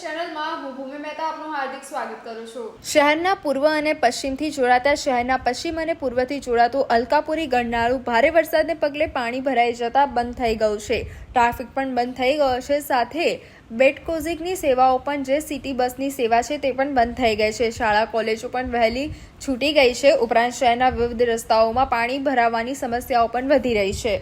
ચેનલમાં હું ભૂમિ મહેતા આપનું હાર્દિક સ્વાગત કરું છું. શહેરના પૂર્વ અને પશ્ચિમથી જોડાતા શહેરના પશ્ચિમ અને પૂર્વથી જોડાતું અલકાપુરી ગરનાળું ભારે વરસાદને પગલે પાણી ભરાઈ જતા બંધ થઈ ગયું છે. ટ્રાફિક પણ બંધ થઈ ગયો છે. સાથે બેટકોઝિકની સેવાઓ પણ જે સિટી બસની સેવા છે તે પણ બંધ થઈ ગઈ છે. શાળા કોલેજો પણ વહેલી છૂટી ગઈ છે. ઉપરાંત શહેરના વિવિધ રસ્તાઓમાં પાણી ભરાવાની સમસ્યાઓ પણ વધી રહી છે.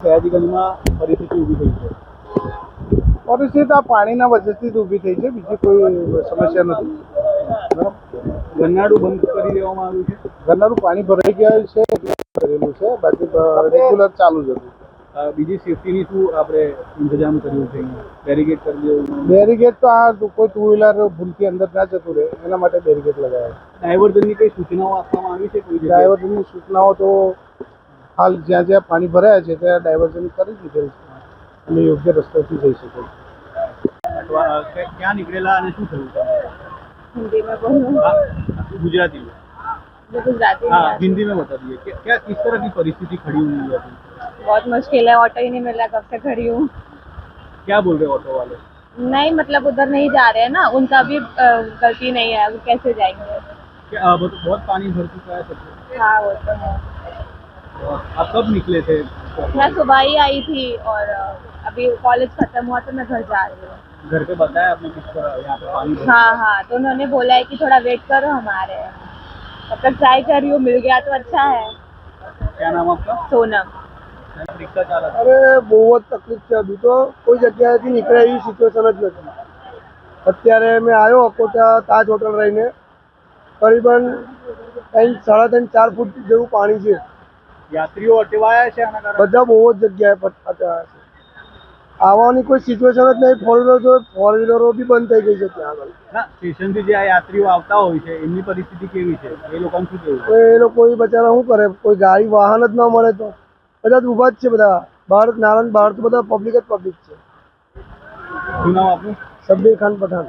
સયાજીગંજમાં પરિસ્થિતિ ઊભી થઈ છે. પરિસ્થિતિ આ પાણીના વજહથી જ ઊભી થઈ છે બીજી કોઈ સમસ્યા નથી. ગરનાળું બંધ કરી દેવામાં આવ્યું છે? ગરનાળું પાણી ભરાઈ ગયા છે કરેલું છે બાકી રેગ્યુલર ચાલુ જ હતું. બીજી સેફટીની શું આપણે ઇંતજામ કર્યું છે? બેરિકેડ કરી દેવું બેરીગેટ તો આ કોઈ ટુ વ્હીલર ભૂલથી અંદર ના જતું રહે એના માટે બેરીગેટ લગાવ્યા ડાયવર્ઝનની કઈ સૂચનાઓ આપવામાં આવી છે કોઈ ડાયવર્ઝનની સૂચનાઓ તો હાલ જ્યાં જ્યાં પાણી ભરાયા છે ત્યાં ડાયવર્ઝન કરી દીધેલ છે અને યોગ્ય રસ્તેથી જઈ શકે છે અથવા અ, કે- ક્યાં નીકળેલા અને શું થયું हिंदी में बोलूँ હા, ગુજરાતી में मुझे गुजराती नहीं हाँ आती हिंदी में बता दीजिए क्या क्या किस तरह की परिस्थिति खड़ी हुई है अभी बहुत मुश्किल है ऑटो ही नहीं मिल रहा कब से खड़ी हूँ क्या बोल रहे हैं ऑटो वाले नहीं मतलब उधर नहीं जा रहे हैं ना उनका भी अ, गलती नहीं है वो कैसे जाएंगे क्या अ, बहुत बहुत पानी भर चुका है सब हाँ वो तो है आप कब निकले थे मैं सुबह ही आई थी और अ, अभी कॉलेज खत्म हुआ तो मैं घर जा रही हूँ घर पे बताया आपने किस तरह यहाँ पे पानी भर हाँ हाँ तो उन्होंने बोला है कि थोड़ा वेट करो हमारे तब तक ट्राई कर रही हूँ मिल गया तो अच्छा है क्या नाम आपका सोनम रिक्शा चालक અરે બહુ જ તકલીફ છે હજુ તો કોઈ જગ્યાએથી નીકળે એવી સિચ્યુએશન જ નથી અત્યારે મેં આવ્યો અકોટા તાજ હોટલ રહીને કરીબન ત્રણ સાડા ત્રણ ચાર ફૂટ જેવું પાણી છે યાત્રીઓ અટવાયા છે આના કારણે? બધા બહુ જ જગ્યાએ અટવાયા છે. આવવાની કોઈ સિચ્યુએશન જ નહીં. ફોર વ્હીલરો ફોર વ્હીલરો બી બંધ થઈ ગઈ છે ત્યાં આગળ. ના સ્ટેશનથી જે આ યાત્રીઓ આવતા હોય છે એમની પરિસ્થિતિ કેવી છે? એ લોકોને શું કેવું એ લોકો બચારા શું કરે? કોઈ ગાડી વાહન જ ન મળે તો. બધા ઊભા જ છે બધા. બહાર નારાયણ બહાર તો બધા પબ્લિક જ પબ્લિક છે. શું નામ આપનું? શબ્બીર ખાન પઠાણ.